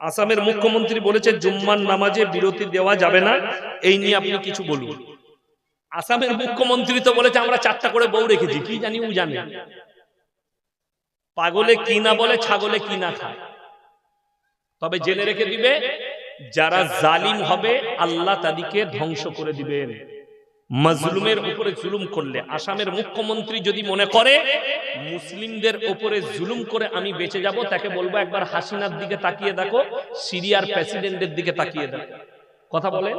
আসামের মুখ্যমন্ত্রী বলেছে জুম্মার নামাজে বিরতি দেওয়া যাবে না। এই নিয়ে আপনি কিছু বলুন। আসামের মুখ্যমন্ত্রী তো বলেছে আমরা চারটা করে বউ রেখেছি। কি জানি ও জানে। পাগলে কি না বলে ছাগলে কি না খায়। তবে জেনে রেখে দিবে যারা জালিম হবে আল্লাহ তাদেরকে ধ্বংস করে দিবেন। মজলুমের উপরে জুলুম করলে, আসামের মুখ্যমন্ত্রী যদি মনে করে, মুসলিমদের উপরে জুলুম করে আমি বেঁচে যাব, তাকে বলব একবার হাসিনার দিকে তাকিয়ে দেখো, সিরিয়ার প্রেসিডেন্টের দিকে তাকিয়ে দেখো। কথা বলে?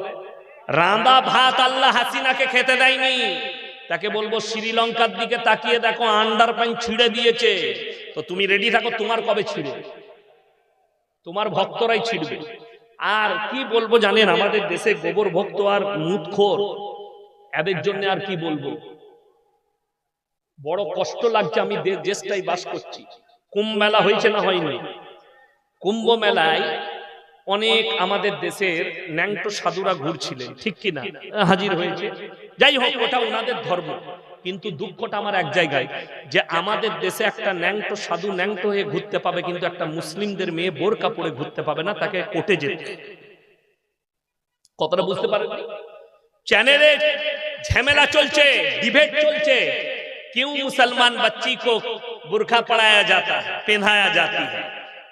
রাঁদা ভাত আল্লাহ হাসিনাকে খেতে দেয়নি। তাকে বলব শ্রীলঙ্কার দিকে তাকিয়ে দেখো আন্ডার প্যান্ট ছিঁড়ে দিয়েছে। তো তুমি রেডি থাকো, তোমার কবে ছিঁড়ে তোমার ভক্তরাই ছিঁড়বে। আর কি বলব জানেন, আমাদের দেশে গোবর ভক্ত আর মুদখোর। এদের জন্য আর কি বলব? বড় কষ্ট লাগছে আমি দেশটাই বাস করছি। কুম্ভ মেলা হয়েছে না হয়নি। কুম্ভ মেলায় অনেক আমাদের দেশের ন্যাংটো সাধুরা ঘুরছিলেন। ঠিক কি না হাজির হয়েছে। যাই হোক ওটা ওনাদের ধর্ম। কিন্তু দুঃখটা আমার এক জায়গায় যে আমাদের দেশে একটা ন্যাংটো সাধু ন্যাংটো হয়ে ঘুরতে পাবে কিন্তু একটা মুসলিমদের মেয়ে বোরকা পরে ঘুরতে পাবে না তাকে কোটে যেতে। কতটা বুঝতে পারেননি? चैनल झमेला चलते डिबेट चलते क्यों मुसलमान बच्ची को बुरखा पढ़ाया जाता है पहनाया जाती है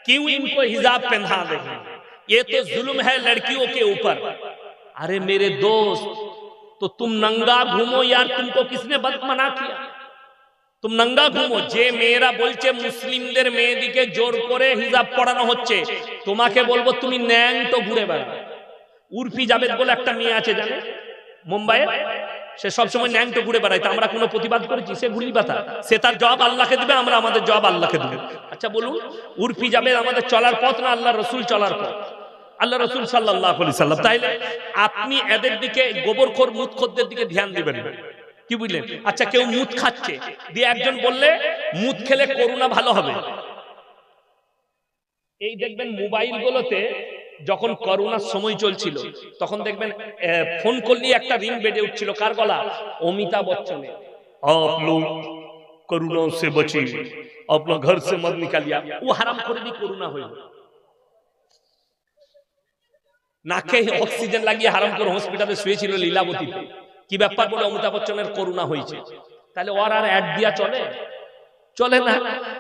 क्यों इनको हिजाब पहना दे ये तो जुल्म है लड़कियों के ऊपर अरे मेरे दोस्त तो तुम नंगा घूमो यार तुमको किसने बद मना किया तुम नंगा घूमो जे मेरा बोलचे मुस्लिम देर মেয়েদিকে জোর ज़ोर पर हिजाब पड़ाना তোমাকে तुम्हें बोलो तुम न्यांग तो घूरे উর্ফি उर्फी जावेद बोले एक मे জানো মুম্বাইয়ে? সে সবসময় ন্যাং তো ঘুরে বেড়ায় আমরা কোনো প্রতিবাদ করেছি? সে ঘুরি পাতা সে তার জবাব আল্লাহকে দেবে, আমরা আমাদের জবাব আল্লাহকে দেবে। আচ্ছা বলুন, উর্ফি জাবেদ আমাদের চলার পথ না আল্লাহ রসুল চলার পথ? আল্লাহ রসুল সাল্লাহ সাল্লাম। তাইলে আপনি এদের দিকে গোবরখোর মুতখোরদের দিকে ধ্যান দিবেন কি বুঝলেন? আচ্ছা কেউ মুত খাচ্ছে, দিয়ে একজন বললে মুত খেলে করোনা ভালো হবে। এই দেখবেন মোবাইল গুলোতে যখন করোনার সময় চলছিল তখন দেখবেন আহ, ফোন করলে একটা রিং বেজে উঠছিল কার গলা অমিতাভ বচ্চনের आप लोग कोरोना से बचिए अपना घर से मत निकालिए ও হারাম করে দি করোনা হইল নাকে অক্সিজেন লাগিয়ে হারাম করে হসপিটালে শুয়েছিল লীলাবতীতে কি ব্যাপার বলে অমিতাভ বচ্চনের করোনা হয়েছে তাহলে ওর আর অ্যাড দিয়া চলে চলে না?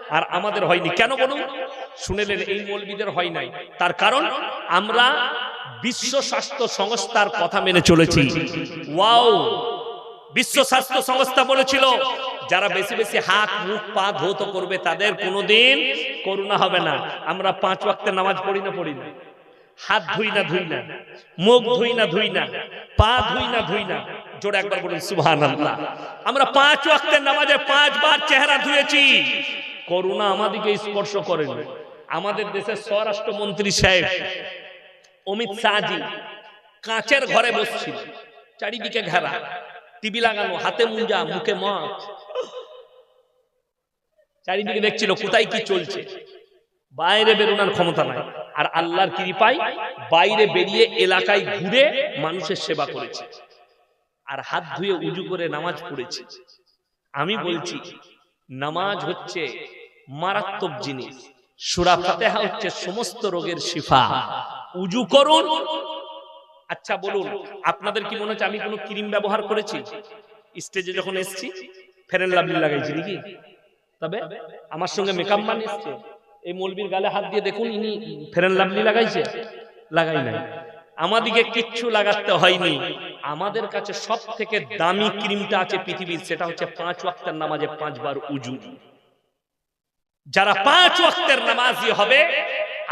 আর আমাদের হয়নি। কেন বলুন? শুনেলেন এই মৌলবিদের হয় নাই। তার কারণ আমরা বিশ্ব স্বাস্থ্য সংস্থার কথা মেনে চলেছি। ওয়াও! বিশ্ব স্বাস্থ্য সংস্থা বলেছিল যারা বেশি বেশি হাত মুখ পা ধৌত করবে তাদের কোনোদিন করোনা হবে না। আমরা পাঁচ ওয়াক্তের নামাজ পড়ি না পড়ি না। হাত ধুই না ধুই না। মুখ ধুই না ধুই না। পা ধুই না ধুই না। জোরে একবার বলুন আল্লাহ আমরা পাঁচ ওয়াক্তের নামাজে পাঁচবার চেহারা ধুয়েছি। করোনা আমাদেরকে স্পর্শ করেন। আমাদের দেশের স্বরাষ্ট্রমন্ত্রী সাহেব অমিত শাহজি কাঁচের ঘরে বসছিল, চারিদিকে ঘেরা, টিভি লাগানো, হাতে মুঞ্জা, মুখে মাছ। চারিদিকে দেখছিল কোথায় কি চলছে। বাইরে বেরোনোর ক্ষমতা নাই। আর আল্লাহর কৃপায় বাইরে বেরিয়ে এলাকায় ঘুরে মানুষের সেবা করেছে। আর হাত ধুয়ে উজু করে নামাজ পড়েছে। আমি বলছি, নামাজ হচ্ছে মারাত্মক জিনিস। সুরা ফাতেহা হচ্ছে সমস্ত রোগের শিফা। উজু করুন। আচ্ছা বলুন, আপনাদের কি মনে হচ্ছে আমি কোনো ক্রিম ব্যবহার করেছি? স্টেজে যখন এসছি, ফেরেন লাভলি লাগাইছি নাকি? তবে আমার সঙ্গে মেকআপ মান এসছে। এই মলবির গালে হাত দিয়ে দেখুন ইনি ফেরেন লাভলি লাগাইছে। লাগাই নাই। আমাদিকে কিচ্ছু লাগাতে হয়নি। আমাদের কাছে সব থেকে দামি ক্রিমটা আছে পৃথিবীর, সেটা হচ্ছে পাঁচ ওয়াক্তের নামাজে পাঁচবার উজু। যারা পাঁচ ওয়াক্তের নামাজি হবে,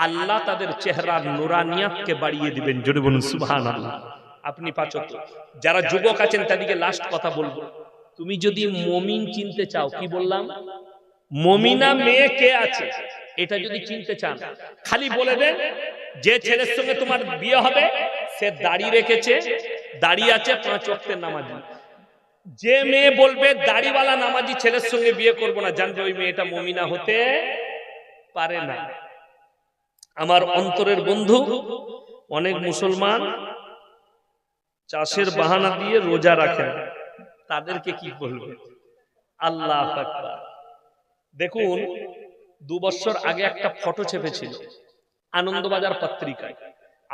আল্লাহ তাদের চেহারার নুরানিয়াতকে বাড়িয়ে দিবেন। জোরে বলুন, সুবহানাল্লাহ। আপনি পাঁচ যারা যুবক আছেন, তাদেরকে লাস্ট কথা বলব। তুমি যদি মমিন চিনতে চাও, কি বললাম? মমিনা মেয়ে কে আছে? এটা যদি চিনতে চান, খালি বলে দেন যে ছেলের সঙ্গে তোমার বিয়ে হবে, সে দাড়ি রেখেছে, দাড়ি আছে পাঁচ ওয়াক্তের নামাজি। যে মেয়ে বলবে, দাড়িওয়ালা নামাজি ছেলের সঙ্গে বিয়ে করব না, জানবে ওই মেয়েটা মমিনা হতে পারে না। আমার অন্তরের বন্ধু, অনেক মুসলমান, চাষের বাহানা দিয়ে রোজা রাখেন। তাদেরকে কি বলবে? আল্লাহ দেখুন, দু বছর আগে একটা ফটো চেপেছিল আনন্দবাজার পত্রিকায়।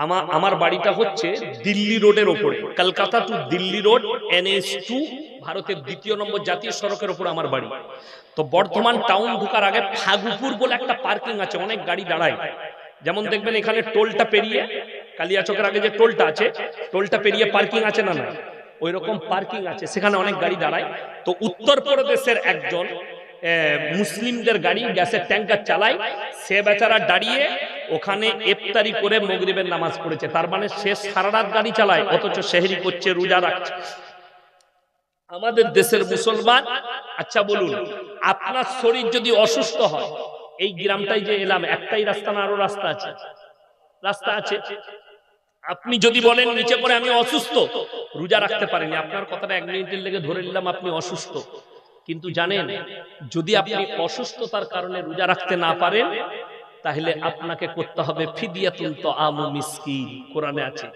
আমার আমার বাড়িটা হচ্ছে দিল্লি রোডের ওপরে। Kolkata to Delhi road N S ভারতের দ্বিতীয় নম্বর জাতীয় সড়কের ওপর আমার বাড়ি। তো বর্ধমান টাউন ঢোকার আগে ফাগুপুর বলে একটা পার্কিং আছে, অনেক গাড়ি দাঁড়ায়। যেমন দেখবেন এখানে টোলটা পেরিয়ে, কালিয়াচকের আগে যে টোলটা আছে, টোলটা পেরিয়ে পার্কিং আছে না না ওই রকম পার্কিং আছে, সেখানে অনেক গাড়ি দাঁড়ায়। তো উত্তরপ্রদেশের একজন মুসলিমদের গাড়ি গ্যাসের ট্যাঙ্কার চালায়, সে বেচারা দাঁড়িয়ে ওখানে ইফতারি করে মগরিবের নামাজ পড়েছে। তার মানে সে সারা রাত গাড়ি চালায়, অথচ সেহরি করছে, রোজা রাখছে। আমাদের দেশের মুসলমান আচ্ছা বলুন, আপনার শরীর যদি অসুস্থ হয়, এই গ্রামটাই যে এলাম, একটাই রাস্তা না, আরও রাস্তা আছে? রাস্তা আছে। আপনি যদি বলেন নিচে করে আমি অসুস্থ, রোজা রাখতে পারেনি। আপনার কথাটা এক মিনিটের লেগে ধরে নিলাম, আপনি অসুস্থ। কিন্তু জানেন, যদি আপনি অসুস্থতার কারণে রোজা রাখতে না পারেন তাহলে আপনাকে করতে হবে ফিদিয়াতুল তো আমু মিসকিন। কোরআনে আছে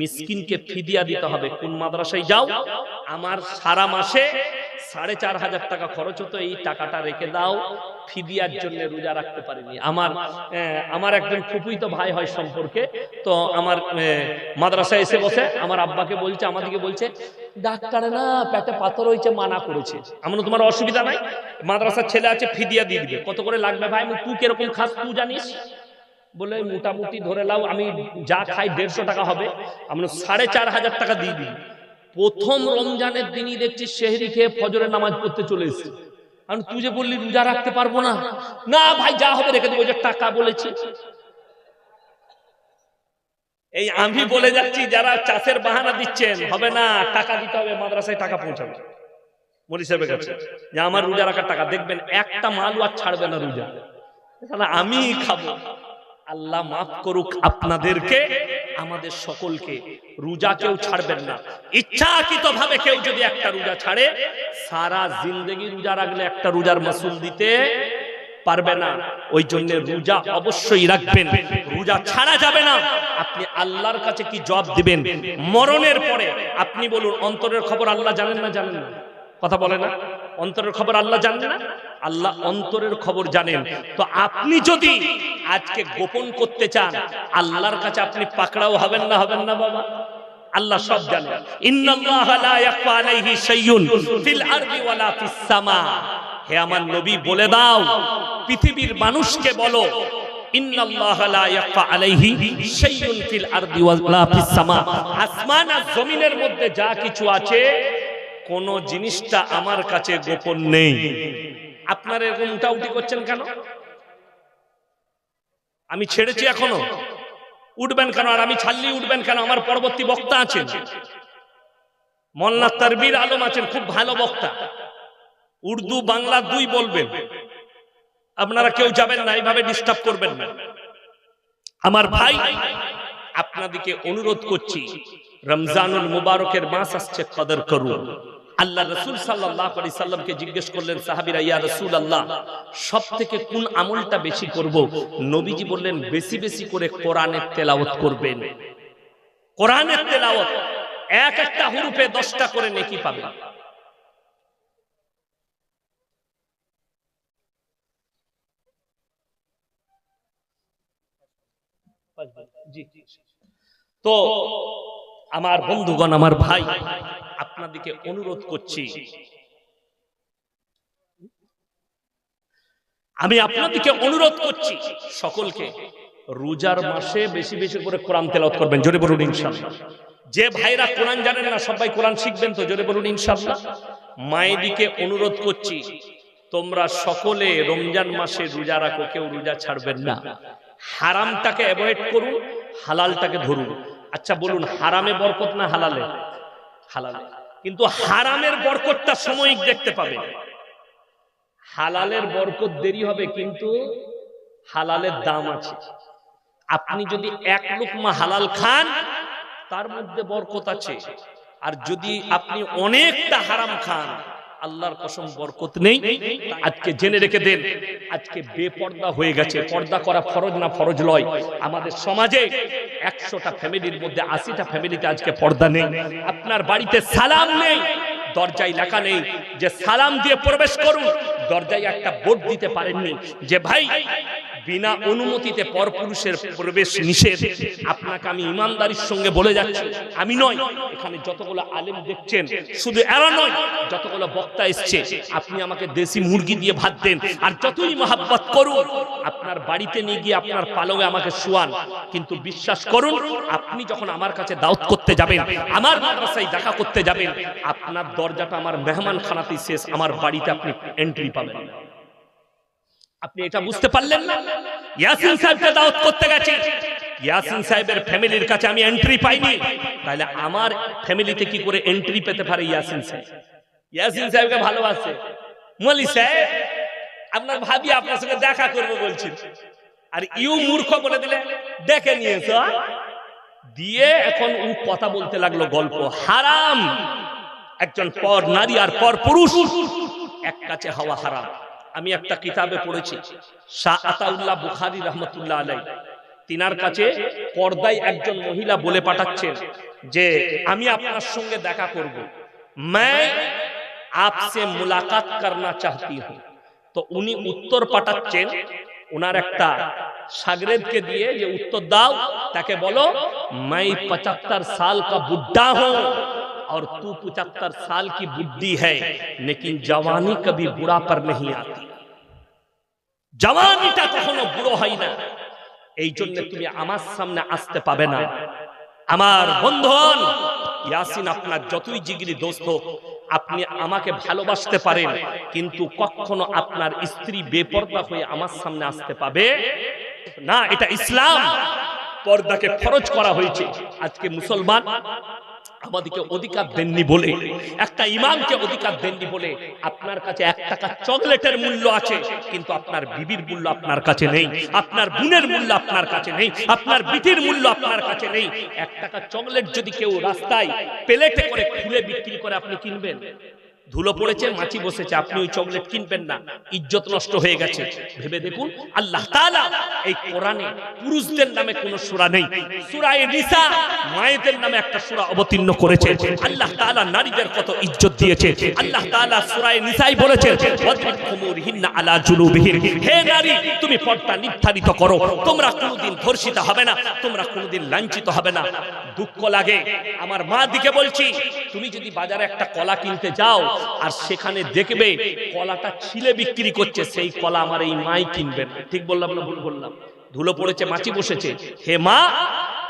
মিসকিনকে ফিদিয়া দিতে হবে। কোন মাদ্রাসায় যাও আমার সারা মাসে সাড়ে চার হাজার টাকা খরচ হতো এই টাকাটা রেখে দাও। ফিদিয়ার জন্য রোজা রাখতে পারিনি। আমার আমার একজন ফুপুই তো ভাই হয় সম্পর্কে। তো আমার মাদ্রাসায় এসে বসে আমার আব্বাকে বলছে আমাদেরকে বলছে ডাক্তারে না, পেটে পাথর হয়েছে, মানা করেছে। এমন তোমার অসুবিধা নাই। মাদ্রাসার ছেলে আছে, ফিদিয়া দিয়ে দিবে। কত করে লাগবে ভাই? আমি তুই কীরকম খাস, তুই জানিস? বলে মোটামুটি ধরে লাও আমি যা খাই দেড়শো টাকা হবে। আমরা সাড়ে চার হাজার টাকা দিয়ে দিই। প্রথম রমজানের দিনই দেখছি শেহরি খেয়ে ফজরের নামাজ পড়তে চলে এসেছি। আমি, তুই যে বললি, রোজা রাখতে পারব না। না ভাই, যা হবে রেখে দেবো। যে টাকা বলেছি। এই আমি বলে যাচ্ছি, যারা চাষের বাহানা দিচ্ছেন, হবে না, টাকা দিতে হবে, মাদ্রাসায় টাকা পৌঁছাবে। মলি সাহেবের কাছে, যে আমার রোজা রাখার টাকা, দেখবেন একটা মাল আর ছাড়বে না রোজা। তাহলে আমি খাব। আল্লাহ মাফ করুক আপনাদেরকে, আমাদের সকলকে। রোজা কেউ ছাড়বেন না। ইচ্ছাকৃত ভাবে কেউ যদি একটা রোজা ছাড়ে, সারা জিন্দগি রোজা রাখলে একটা রোজার মাসুল দিতে পারবে না। ওই জন্য রোজা অবশ্যই রাখবেন। রোজা ছাড়া যাবে না। আপনি আল্লাহর কাছে কি জবাব দিবেন? মরণের পরে আপনি বলুন, অন্তরের খবর আল্লাহ জানেন না জানেন না? কথা বলে না? অন্তরের খবর আল্লাহ জানেন না? আল্লাহ অন্তরের খবর জানেন। তো আপনি যদি আজকে গোপন করতে চান, আল্লাহর কাছে আপনি পাকড়াও হবেন না হবেন না বাবা? আল্লাহ সব জানেন ইন্নাল্লাহ লা ইয়াখফা আলাইহি শাইউন ফিল আরদি ওয়ালা ফিস সামা। হে আমার নবী বলে দাও, পৃথিবীর মানুষকে বলো আসমান জমিনের মধ্যে যা কিছু আছে, কোন জিনিসটা আমার কাছে গোপন নেই। আপনারা এরকম উঠাউটি করছেন কেন? আমি ছেড়েছি এখনও। উঠবেন কেন? আর আমি ছাড়লি উঠবেন কেন? আমার পরবর্তী বক্তা আছেন। মল্লা তারবির আলম আছেন, খুব ভালো বক্তা। উর্দু বাংলা দুই বলবেন। আপনারা কেউ যাবেন না, এইভাবে ডিস্টার্ব করবেন না। আমার ভাই আপনাদেরকে অনুরোধ করছি, রমজানুল মুবারকের মাস আসছে কদর করুন। আল্লাহ রসুল সাল্লাহ সাল্লামকে জিজ্ঞেস করলেন, সাহাবিরা, ইয়া রসুল আল্লাহ সব থেকে কোন আমলটা বেশি করব? নবীজি বললেন, বেশি বেশি করে কোরআনের তেলাওয়াত করবেন। কোরআনের তেলাওত এক একটা হুরুপে দশটা করে নেকি পাবেন। তো আমার বন্ধুগণ, আমার ভাই, আপনাদেরকে অনুরোধ করছি। আমি আপনাদেরকে অনুরোধ করছি সকলকে, রোজার মাসে বেশি বেশি করে কোরআন তেলাওয়াত করবেন, জোরে বলুন ইনশাআল্লাহ। যে ভাইরা কোরআন জানেন না, সবাই কোরআন শিখবেন তো, জোরে বলুন ইনশাআল্লাহ। মায়েদিকে অনুরোধ করছি, তোমরা সকলে রমজান মাসে রোজা রাখো, কেউ রোজা ছাড়বেন না। হারামটাকে অ্যাভয়েড করুন হালালটাকে ধরুন। আচ্ছা বলুন, হারামে বরকত না হালালে? হালালে। কিন্তু হারামের বরকতটা সাময়িক দেখতে পাবে। হালালের বরকত দেরি হবে, কিন্তু হালালের দাম আছে। আপনি যদি এক লুকমা হালাল খান, তার মধ্যে বরকত আছে। আর যদি আপনি অনেকটা হারাম খান আল্লাহর কসম বরকত নেই। আজকে জেনে রেখে দেন আজকে বেপর্দা হয়ে গেছে। পর্দা করা ফরজ না ফরজ লয়? আমাদের সমাজে একশোটা ফ্যামিলির মধ্যে আশিটা ফ্যামিলিতে আজকে পর্দা নেই। আপনার বাড়িতে সালাম নেই। দরজায় লেখা নেই যে সালাম দিয়ে প্রবেশ করুন। দরজায় একটা বোর্ড দিতে পারেননি যে, ভাই, বিনা অনুমতিতে পরপুরুষের প্রবেশ নিষেধ। আপনাকে আমি ইমানদারির সঙ্গে বলে যাচ্ছি। আমি নয়, এখানে যতগুলো আলেম দেখছেন, শুধু এরা নয়, যতগুলো বক্তা এসছে, আপনি আমাকে দেশি মুরগি দিয়ে ভাত দেন। আর যতই মহাব্বত করুন, আপনার বাড়িতে নিয়ে গিয়ে আপনার পালঙে আমাকে শুয়ান। কিন্তু বিশ্বাস করুন, আপনি যখন আমার কাছে দাওয়াত করতে যাবেন, আমার মাদ্রাসায় দেখা করতে যাবেন, আপনার দরজাটা আমার মেহমান খানাতেই শেষ, আমার বাড়িতে আপনি এন্ট্রি পাবেন। আপনি এটা বুঝতে পারলেন না? ইয়াসিন সাহেবকে দাওয়াত করতে গেছে। ইয়াসিন সাহেবের ফ্যামিলির কাছে আমি এন্ট্রি পাইনি। তাহলে আমার ফ্যামিলিতে কি করে এন্ট্রি পেতে পারে ইয়াসিন সাহেব? ইয়াসিন সাহেবকে ভালোবাসে। মলি সাহেব, আপনার ভাবি আপনার সঙ্গে দেখা করবে বলছেন আর ইউ মূর্খ বলে দিলে ডেকে নিয়েছ দিয়ে এখন ও কথা বলতে লাগল গল্প। হারাম! একজন পর নারী আর পর পুরুষ এক কাছে হওয়া হারাম আমি একটা কিতাবে পড়েছি শাহ আতাউল্লাহ বুখারী রহমতুল্লাহ আলাই তিনার কাছে পর্দায় একজন মহিলা বলে পাঠাচ্ছেন যে আমি আপনার সঙ্গে দেখা করব मैं आपसे मुलाकात करना चाहती हूं তো উনি উত্তর পাঠাচ্ছেন ওনার একটা সাগরেদকে দিয়ে যে উত্তর দাও তাকে বলো मैं पचहत्तर साल का बुढ़ा हूं और तू पचहत्तर साल की बुद्धि है लेकिन जवानी कभी बुढ़ा पर नहीं आती জওয়ানিটা কখনো বুড়ো হয় না এই জন্য তুমি আমার সামনে আসতে পাবে না আমার বন্ধন ইয়াসিন আপনার যতই জিগরি দোস্ত হোক, আপনি আমাকে ভালোবাসতে পারেন কিন্তু কখনো আপনার স্ত্রী বেপর্দা হয়ে আমার সামনে আসতে পাবে না এটা ইসলাম পর্দাকে ফরজ করা হয়েছে আজকে মুসলমান আমাদেরকে অধিকার দেননি বলে একটা ইমামকে অধিকার দেননি বলে আপনার কাছে এক টাকা চকলেটের মূল্য আছে কিন্তু আপনার বিবির মূল্য আপনার কাছে নেই আপনার বোনের মূল্য আপনার কাছে নেই আপনার বিটির মূল্য আপনার কাছে নেই। এক টাকা চকলেট যদি কেউ রাস্তায় প্লেটে করে খুলে বিক্রি করে আপনি কিনবেন ধুলো পড়েছে, মাছি বসেছে। আপনি ওই চকলেট কিনবেন না। ইজ্জত নষ্ট হয়ে গেছে। ভেবে দেখুন, আল্লাহ তাআলা এই কোরআনে পুরুষদের নামে কোনো সূরা নেই। সূরা নিসা মায়েদের নামে একটা সূরা অবতীর্ণ করেছে। আল্লাহ তাআলা নারীদের কত ইজ্জত দিয়েছে। আল্লাহ তাআলা সূরা নিসাই বলেছেন ওয়াদরিব খুমুরহিন্না আলা জুলুবিহিন হে নারী, তুমি পর্দা নির্ধারিত করো। তোমরা কোনোদিন ধর্ষিত হবে না, তোমরা কোনোদিন লাঞ্ছিত হবে না। দুঃখ লাগে। আমার মা দিকে বলছি, তুমি যদি বাজারে একটা কলা কিনতে যাও আর সেখানে দেখবে কলাটা ছিলে বিক্রি করছে, সেই কলা আমার এই মাই কিনবেন ঠিক বললাম না ভুল বললাম? ধুলো পড়েছে, মাছি বসেছে। হে মা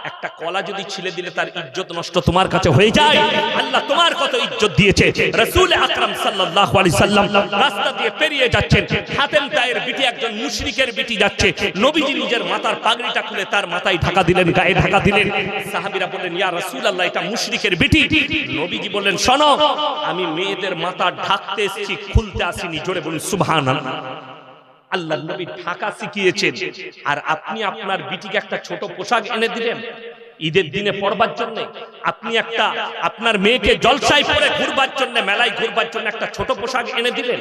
একটা কলা যদি ছিলে দিলে তার ইজ্জত নষ্ট তোমার কাছে হয়ে যায়। আল্লাহ তোমার কত ইজ্জত দিয়েছে। রাসূল আকরাম সাল্লাল্লাহু আলাইহি সাল্লাম রাস্তা দিয়ে পেরিয়ে যাচ্ছেন। হাতেম তায়ের বিটি একজন মুশরিকের বিটি যাচ্ছে। নবীজি নিজের মাথার পাগড়িটা খুলে তার মাথায় ঢাকা দিলেন, গায়ে ঢাকা দিলেন। সাহাবীরা বললেন, ইয়া রাসূলুল্লাহ, এটা মুশরিকের বিটি। নবীজি বললেন, শোনো, আমি মেয়েদের মাথা ঢাকতে এসেছি, খুলতে আসিনি। জোরে বলুন সুবহানাল্লাহ। আল্লাহ নবী ঢাকা শিখিয়েছেন। আর আপনি আপনার বিটিকে একটা ছোট পোশাক এনে দিলেন, ঈদের দিনে পড়বার জন্য। আপনি একটা আপনার মেয়েকে জলসায় পরে ঘুরবার জন্য, মেলায় ঘুরবার জন্য একটা ছোট পোশাক এনে দিলেন।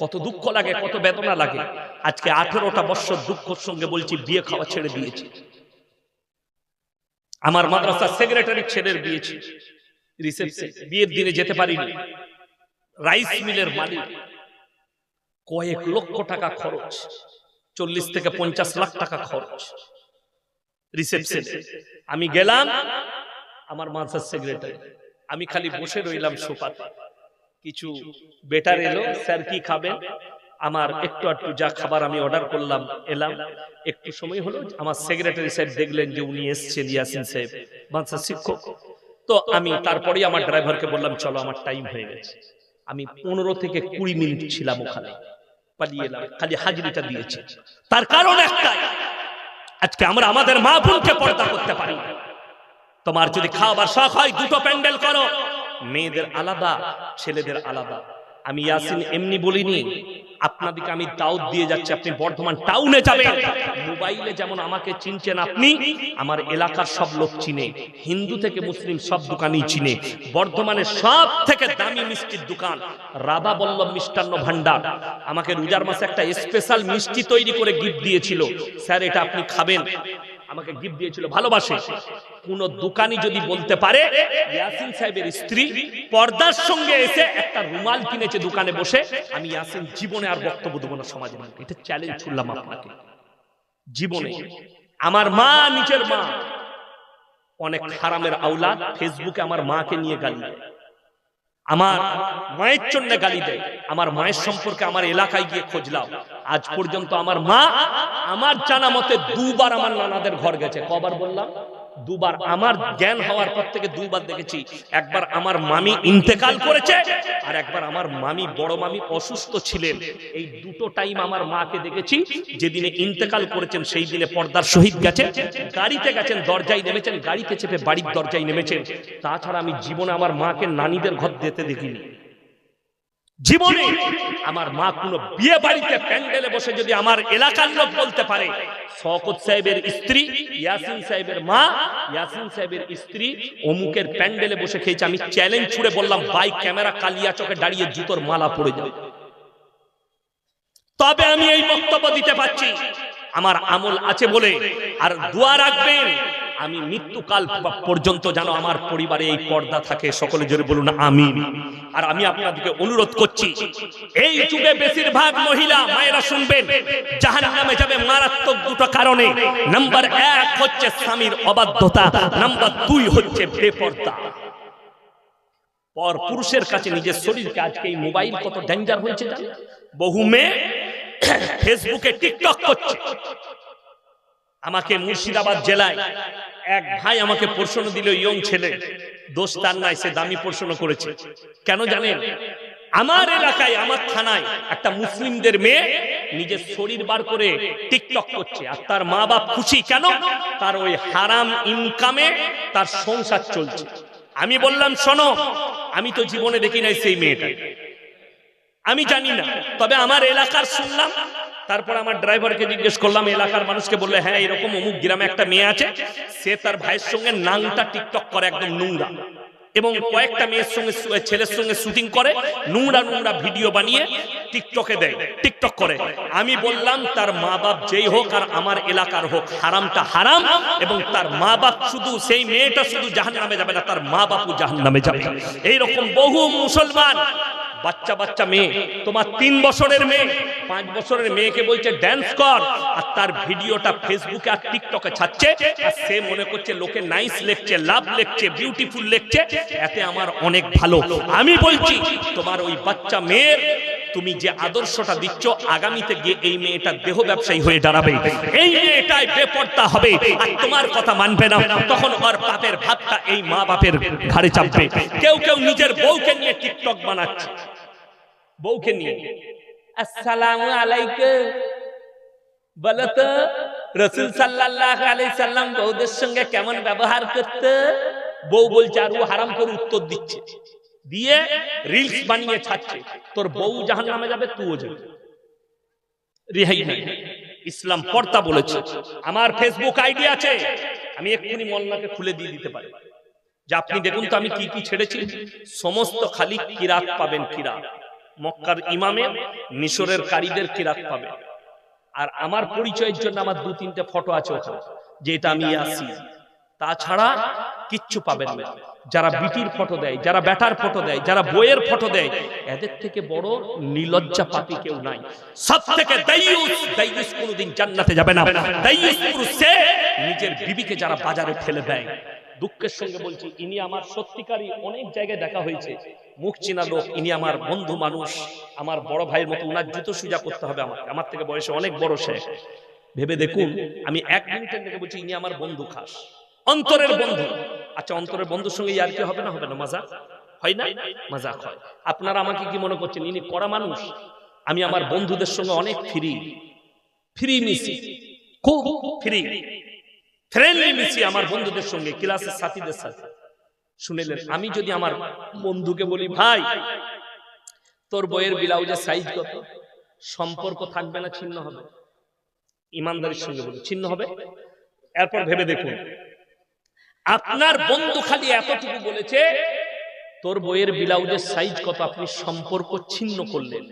কত দুঃখ লাগে, কত বেদনা লাগে। আজকে আঠেরোটা বছর দুঃখের সঙ্গে বলছি, বিয়ে খাওয়া ছেড়ে দিয়েছি। আমার মাদ্রাসার সেক্রেটারি ছেড়ে বিয়েছি রিসেপশন, বিয়ের দিনে যেতে পারিনি। রাইস মিলের মালিক। কয়েক লক্ষ টাকা খরচ, চল্লিশ থেকে পঞ্চাশ লাখ টাকা খরচ। রিসেপশন আমি গেলাম, আমার মাদ্রাসার সেক্রেটারি আমি খালি বসে রইলাম সোফাতে। কিছু বেটার এলো, স্যার কি খাবেন? আমার একটু একটু যা খাবার আমি অর্ডার করলাম, এলাম। একটু সময় হলো, আমার সেক্রেটারি সাহেব দেখলেন যে উনি এসছেন, ইয়াসিন সাহেব মাদ্রাসার শিক্ষক। তো আমি তারপরেই আমার ড্রাইভারকে বললাম, চলো, আমার টাইম হয়ে গেছে। আমি পনেরো থেকে কুড়ি মিনিট ছিলাম ওখানে। পালিয়ে এলাম খালি হাজিরিটা দিয়েছে। তার কারণ একটাই আজকে আমরা আমাদের মা বোনকে পর্দা করতে পারি তোমার যদি খাওয়াবার শখ হয় দুটো প্যান্ডেল করো। মেয়েদের আলাদা ছেলেদের আলাদা। আমি ইয়াসিন এমনি বলিনি আপনাদেরকে আমি দাউদ দিয়ে যাচ্ছি আপনি বর্ধমান টাউনে যাবেন। মোবাইলে যেমন আমাকে চিনছেন আপনি আমার এলাকার সব লোক চিনে হিন্দু থেকে মুসলিম সব দোকানই চিনে বর্ধমানের সব থেকে দামি মিষ্টির দোকান রাধা বল্লভ মিষ্টান্ন ভান্ডার। আমাকে রোজার মাসে একটা স্পেশাল মিষ্টি তৈরি করে গিফট দিয়েছিল। স্যার এটা আপনি খাবেন। আমাকে গিফট দিয়েছিল ভালোবাসে। কোন দোকানি যদি বলতে পারে, ইয়াসিন সাহেবের স্ত্রী পর্দার সঙ্গে এসে একটা রুমাল কিনেছে দোকানে বসে, আমি ইয়াসিন জীবনে আর বক্তব্য দেবো না সমাজে। এটা চ্যালেঞ্জ ছুড়লাম আপনাকে। জীবনে আমার মা নিজের মা, অনেক হারামের আওলাদ, ফেসবুকে আমার মাকে নিয়ে গালি দেয়। আমার মায়ের জন্য গালি দেয়। আমার মায়ের সম্পর্কে আমার এলাকায় গিয়ে খোঁজলাম আজ পর্যন্ত আমার মা আমার জানা মতে দুবার আমার নানাদের ঘর গেছে। কবার বললাম? দুবার। আমার জ্ঞান হওয়ার পর থেকে দুবার দেখেছি। একবার আমার মামি ইন্তেকাল করেছে আর একবার আমার মামি বড় মামি অসুস্থ ছিলেন। এই দুটো টাইম আমার মাকে দেখেছি। যেদিনে ইন্তেকাল করেছেন সেই দিনে পর্দার শহীদ গেছে গাড়িতে গেছেন, দরজায় নেমেছেন, গাড়িতে চেপে বাড়ির দরজায় নেমেছেন। তাছাড়া আমি জীবনে আমার মাকে নানিদের ঘর দিতে দেখিনি। জীবনে আমার মা কোন বিয়ে বাড়িতে প্যান্ডেলে বসে যদি আমার এলাকার লোক বলতে পারে শওকত সাহেবের স্ত্রী ইয়াসিন সাহেবের মা ইয়াসিন সাহেবের স্ত্রী অমুকের প্যান্ডেলে বসে খেয়েছে আমি চ্যালেঞ্জ ছুড়ে বললাম বাইক ক্যামেরা কালিয়া চোখে দাঁড়িয়ে জুতোর মালা পড়ে যাবে তবে আমি এই বক্তব্য দিতে পারছি আমার আমল আছে বলে আর দোয়া রাখবেন আমি মৃত্যুকাল পর্যন্ত যেন আমার পরিবারে এই পর্দা থাকে, সকলে জোরে বলুন আমি আর আমি আপনাদেরকে অনুরোধ করছি, এই যুগে বেশিরভাগ মহিলা মায়েরা শুনবেন জাহান নামে যাবে মারাত্মক দুটো কারণে। নাম্বার এক হচ্ছে স্বামীর অবাধ্যতা, নাম্বার দুই হচ্ছে বেপর্দা। পর পুরুষের কাছে নিজের শরীরকে, আজকে এই মোবাইল কত ডেঞ্জার হয়েছে বহু মেয়ে ফেসবুকে, টিকটক করছে। আমাকে মুর্শিদাবাদ জেলায় এক ভাই আমাকে প্রশ্ন দিল, ইয়ং ছেলে, দোষ তার নাই, সে দামি প্রশ্ন করেছে। কেন জানেন? আমার এলাকায়, আমার থানায় একটা মুসলিমদের মেয়ে নিজের শরীর বার করে টিকটক করছে। আর তার মা বাপ খুশি। কেন? তার ওই হারাম ইনকামে তার সংসার চলছে। আমি বললাম, শোনো, আমি তো জীবনে দেখি নাই সেই মেয়েটা আমি জানি না, তবে আমার এলাকার শুনলাম তারপর আমার ড্রাইভারকে জিজ্ঞেস করলাম, এলাকার মানুষকে বললে হ্যাঁ এরকম অমুক গ্রামে একটা মেয়ে আছে, সে তার ভাইয়ের সঙ্গে নাংটা টিকটক করে, একদম নোংরা। এবং কয়েকটা মেয়ের সঙ্গে ছেলের সঙ্গে শুটিং করে, নোংরা নোংরা ভিডিও বানিয়ে টিকটকে দেয়, টিকটক করে। আমি বললাম, তার মা বাপ যেই হোক আর আমার এলাকার হোক, হারামটা হারাম এবং তার মা বাপ শুধু সেই মেয়েটা শুধু জাহান নামে যাবে না, তার মা বাপও জাহান নামে যাবে। এইরকম বহু মুসলমান বাচ্চা বাচ্চা মেয়ে। তোমার তিন বছরের মেয়ে। পাঁচ বছরের মেয়েকে বলছে ড্যান্স কর। আর তার ভিডিওটা ফেসবুকে আর টিকটকে ছাড়ছে। আর সে মনে করছে, লোকে নাইস লেখছে লাভ লেখছে বিউটিফুল লেখছে। এতে আমার অনেক ভালো। আমি বলছি, তোমার ওই বাচ্চা মেয়ের তুমি যে আদর্শটা দিচ্ছ, আগামীতে গিয়ে এই মেয়েটা দেহ ব্যবসায়ী হয়ে দাঁড়াবে। এই মেয়েটাই বেপর্দা হবে আর তোমার কথা মানবে না। তখন ওর বাপের ভাতটা এই মা বাপের ঘাড়ে চাপবে। কেউ কেউ নিজের বউকে নিয়ে টিকটক বানাচ্ছে। বউকে নিয়ে। আসসালামু আলাইকুম। বলো তো, রসুল সাল্লাল্লাহু আলাইহি সাল্লাম বউদের সঙ্গে কেমন ব্যবহার করতে? বউ বলছে, আর ও হারাম করে উত্তর দিচ্ছে। দিয়ে রিলস বানিয়ে ছাড়ছে। তোর বউ জাহান্নামে যাবে, তুইও যাবে। রেহাই নাই। ইসলাম পর্দা বলেছে, আমার ফেসবুক আইডি আছে, আমি এক্ষুনি মল্লাকে খুলে দিয়ে দিতে পারি। যে আপনি দেখুন তো আমি কি কি ছেড়েছি। সমস্ত খালি কিরাত পাবেন কিরাত। মক্কার ইমামের মিশরের কারীদের কিরাত পাবেন। আর আমার পরিচয়ের জন্য আমার দু তিনটে ফটো আছে ওখানে যে এটা আমি আসি। তাছাড়া কিচ্ছু পাবেন না। যারা বিটির ফটো দেয়, যারা ব্যাটার ফটো দেয়, যারা বইয়ের ফটো দেয়, এদের থেকে বড় নিলজ্জা পাপি কেউ নাই। সব থেকে কোনোদিন জান্নাতে যাবে না। নিজের বিবিকে যারা বাজারে ফেলে দেয়। দুঃখের সঙ্গে বলছি, ইনি আমার সত্যিকারই অনেক জায়গায় দেখা হয়েছে। মুখ চিনা লোক, ইনি আমার বন্ধু মানুষ। আমার বড় ভাইয়ের মতো উনার জুতো সুজা করতে হবে আমাকে। আমার থেকে বয়সে অনেক বড় সে। ভেবে দেখুন, আমি এক মিনিটের থেকে বলছি, ইনি আমার বন্ধু খাস। অন্তরের বন্ধু। আচ্ছা অন্তরের বন্ধুর সঙ্গে আর কি হবে না? হবে না। মজা? হয় না? মজাক হয়। আপনারা আমাকে কি মনে করছেন? ইনি কড়া মানুষ। আমি আমার বন্ধুদের সঙ্গে অনেক ফ্রি ফ্রি মিশি। খুব ফ্রি ফ্রেন্ডলি মিশি আমার বন্ধুদের সঙ্গে ক্লাসের সাথীদের সাথে। শুনেলেন আমি যদি আমার বন্ধুকে বলি ভাই তোর বইয়ের ব্লাউজের সাইজ কত? সম্পর্ক থাকবে না ছিন্ন হবে? ইমানদারির সঙ্গে বলি ছিন্ন হবে? এরপর ভেবে দেখুন আপনার বন্ধু খালি এতটুকু বলেছে, তোর বইয়ের ব্লাউজের সাইজ কত আপনি সম্পর্ক ছিন্ন করলেন।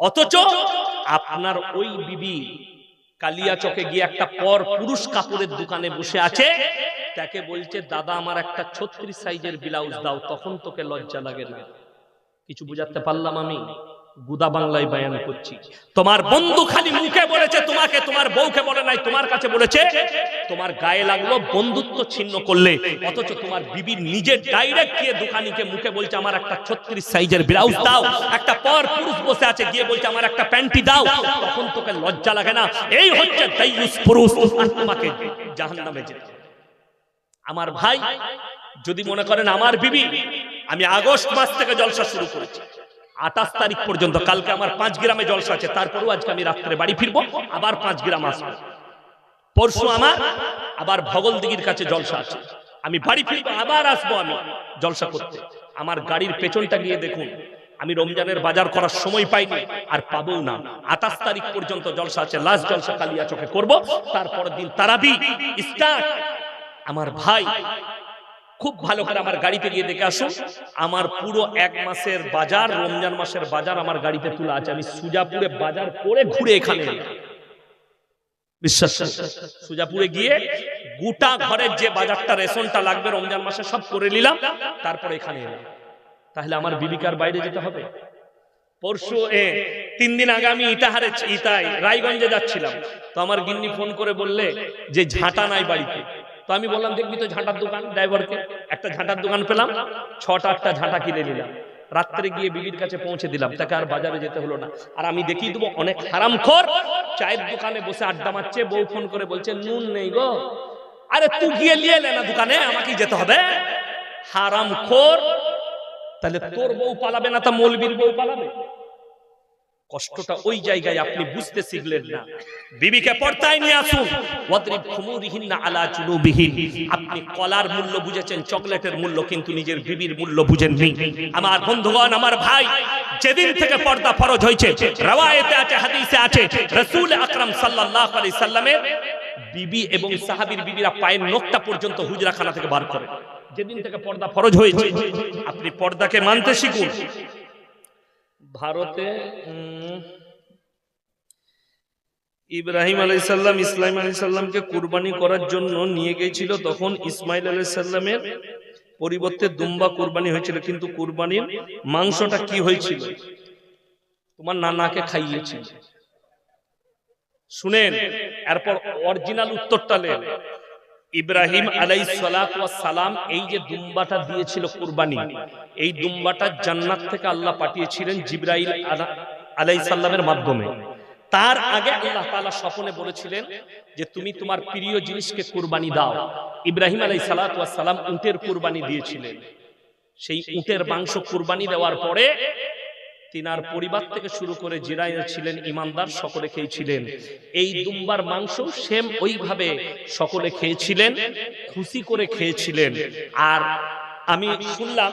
অথচ আপনার ওই বিবি কালিয়া চকে গিয়ে একটা পর পুরুষ কাপড়ের দোকানে বসে আছে, তাকে বলছে, দাদা, আমার একটা ছত্রিশ সাইজের ব্লাউজ দাও, তখন তোকে লজ্জা লাগে না। কিছু বুঝাতে পারলাম আমি? গুদা বাংলায় বায়ান করছি। তোমার বন্ধু খালি মুখে বলেছে, তোমাকে তোমার বউকে বলে নাই, তোমার কাছে বলেছে, তোমার গায়ে লাগল বন্ধুত্ব ছিন্ন করলে, অথচ তোমার বিবির নিজের ডাইরেক্ট গিয়ে দোকানিকে মুখে বলছে, আমার একটা ছত্রিশ সাইজের ব্লাউজ দাও, একটা পর পুরুষ বসে আছে, গিয়ে বলছে, আমার একটা প্যান্টি দাও। তখন তোকে লজ্জা লাগে না? এই হচ্ছে দাইয়ুস পুরুষ তোমাকে জাহান্নামে যেতে। আমার ভাই, যদি মনে করেন, আমার বিবি, আমি আগস্ট মাস থেকে জলসা শুরু করেছি। আঠাশ তারিখ পর্যন্ত, কালকে আমার পাঁচ গ্রামে জলসা আছে, তারপরেও আজকে আমি রাত্রে বাড়ি ফিরবো, আবার পাঁচ গ্রাম আসব। পরশু আমার, আবার ভগল দিঘির কাছে জলসা আছে। আমি বাড়ি ফিরবো, আবার আসব আমি জলসা করতে। আমার গাড়ির পেছনটা গিয়ে দেখুন, আমি রমজানের বাজার করার সময় পাইনি, আর পাবো না। আঠাশ তারিখ পর্যন্ত জলসা আছে, লাস্ট জলসা কালিয়া চোখে করব, তারপরের দিন তারাবি স্টার্ট আমার ভাই খুব ভালো করে আমার গাড়িতে গিয়ে দেখে আসুন। আমার পুরো এক মাসের বাজার, রমজান মাসের বাজার আমার গাড়িতে তোলা আছে। আমি সুজাপুরে বাজার করে ঘুরে এখানে। বিশ্বাস। সুজাপুরে গিয়ে গোটা ঘরের যে বাজারটা, রেশনটা লাগবে, রমজান মাসে সব করে নিলাম, তারপরে এখানে এলাম। তাহলে আমার বিবিকার বাইরে যেতে হবে? পরশু, এ, তিন দিন আগে আমি ইটাহারে ইটাই রায়গঞ্জে যাচ্ছিলাম। তো আমার গিন্নি ফোন করে বললে যে ঝাঁটা নাই বাড়িতে। তো আমি বললাম, দেখবি তো ঝাঁটার দোকান ড্রাইভারকে? একটা ঝাঁটার দোকান পেলাম, ছটা আটটা ঝাঁটা কিনে নিলাম। রাত্রে গিয়ে বিবির কাছে পৌঁছে দিলাম, তাকে আর বাজারে যেতে হলো না। আর আমি দেখিয়ে দেবো, অনেক হারামখোর চায়ের দোকানে বসে আড্ডা মারছে, বউ ফোন করে বলছে, নুন নেই গো। আরে তুই গিয়ে নিয়ে নে না দোকানে আমাকে যেতে হবে। হারাম হারামখোর। তাহলে তোর বউ পালাবে না, তা মৌলবীর বউ পালাবে? কষ্টটা ওই জায়গায় আপনি বুঝতে শিখলেন না। বিবিকে পর্দায় নিয়ে আসুন। ওয়াদরিব খুমুরিহিন্না আলা জুনুবিহিন। আপনি কলার মূল্য বুঝেছেন চকলেটের মূল্য কিন্তু নিজের বিবির মূল্য বুঝেননি আমার বন্ধুগণ আমার ভাই যেদিন থেকে পর্দা ফরজ হয়েছে রওয়ায়েতে আছে হাদিসে আছে রাসূল আকরাম সাল্লাল্লাহু আলাইহি সাল্লামের বিবি এবং সাহাবীর বিবিরা পায়ের নখটা পর্যন্ত হুজরাখানা থেকে বার করে। যেদিন থেকে পর্দা ফরজ হয়েছে আপনি পর্দাকে মানতে শিখুন। ভারতে ইব্রাহিম আলাইসাল্লাম ইসলাম আলাইসাল্লামকে কুরবানি করার জন্য নিয়ে গিয়েছিল। তখন ইসমাইল আলাইসাল্লামের পরিবর্তে দুম্বা কুরবানি হয়েছিল। কিন্তু কুরবানির মাংসটা কি হয়েছিল? তোমার নানাকে খাইয়েছিল। শুনেন এরপর অরিজিনাল উত্তরটা নেন ইব্রাহিম আলাই সালাম এই যে দুম্বাটা দিয়েছিল কুরবানি এই দুম্বাটা জান্নাত থেকে আল্লাহ পাঠিয়েছিলেন জিব্রাইল আলাই সাল্লামের মাধ্যমে। তার আগে আল্লাহ তাআলা স্বপনে বলেছিলেন যে তুমি তোমার প্রিয় জিনিসকে কুরবানি দাও। ইব্রাহিম আলাই সালাম উটের কুরবানি দিয়েছিলেন। সেই উটের মাংস কুরবানি দেওয়ার পরে তিনার পরিবার থেকে শুরু করে জিরাই ছিলেন ইমানদার, সকলে খেয়েছিলেন। এই দুম্বার মাংস সেম ওইভাবে সকলে খেয়েছিলেন, খুশি করে খেয়েছিলেন। আর আমি শুনলাম,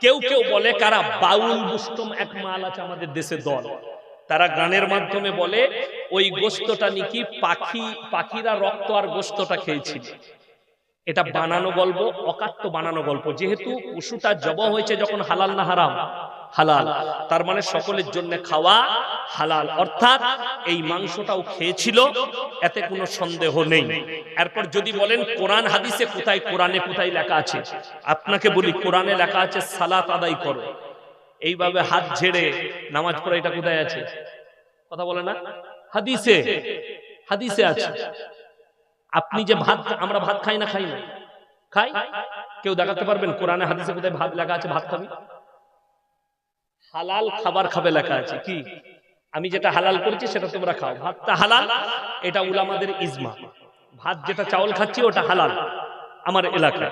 কেউ কেউ বলে, কারা বাউল বুষ্টম এক মাল আছে আমাদের দেশে দল? তারা গানের মাধ্যমে বলে, ওই গোস্তটা নাকি পাখি, পাখিরা রক্ত আর গোস্তটা খেয়েছিল। এটা বানানো গল্প অকাত্য বানানো গল্প। যেহেতু পশুটা জব হয়েছে যখন হালাল না হারাম হালাল। তার মানে সকলের জন্য খাওয়া হালাল। অর্থাৎ এই মাংসটাও খেয়েছিল, এতে কোনো সন্দেহ নেই। এরপর যদি বলেন, কোরআন হাদিসে কোথায়, কোরআনে কোথায় লেখা আছে? আপনাকে বলি, কোরআনে লেখা আছে, সালাত আদায় করো। এইভাবে হাত ঝেড়ে নামাজ পড়া, এটা কোথায় আছে? কথা বলে না? হাদিসে। হাদিসে আছে। আপনি যে ভাত, আমরা ভাত খাই না খাই না। খাই? কেউ দেখাতে পারবেন? কোরআনে, হাদিসে কোথায় ভাত লেখা আছে, ভাত খাবি? হালাল খাবার খাবে লেখা আছে। কি? আমি যেটা হালাল করেছি, সেটা তোমরা খাও। ভাতটা হালাল, এটা উলামাদের ইজমা। ভাত যেটা চাউল খাচ্ছি, ওটা হালাল। আমার এলাকায়।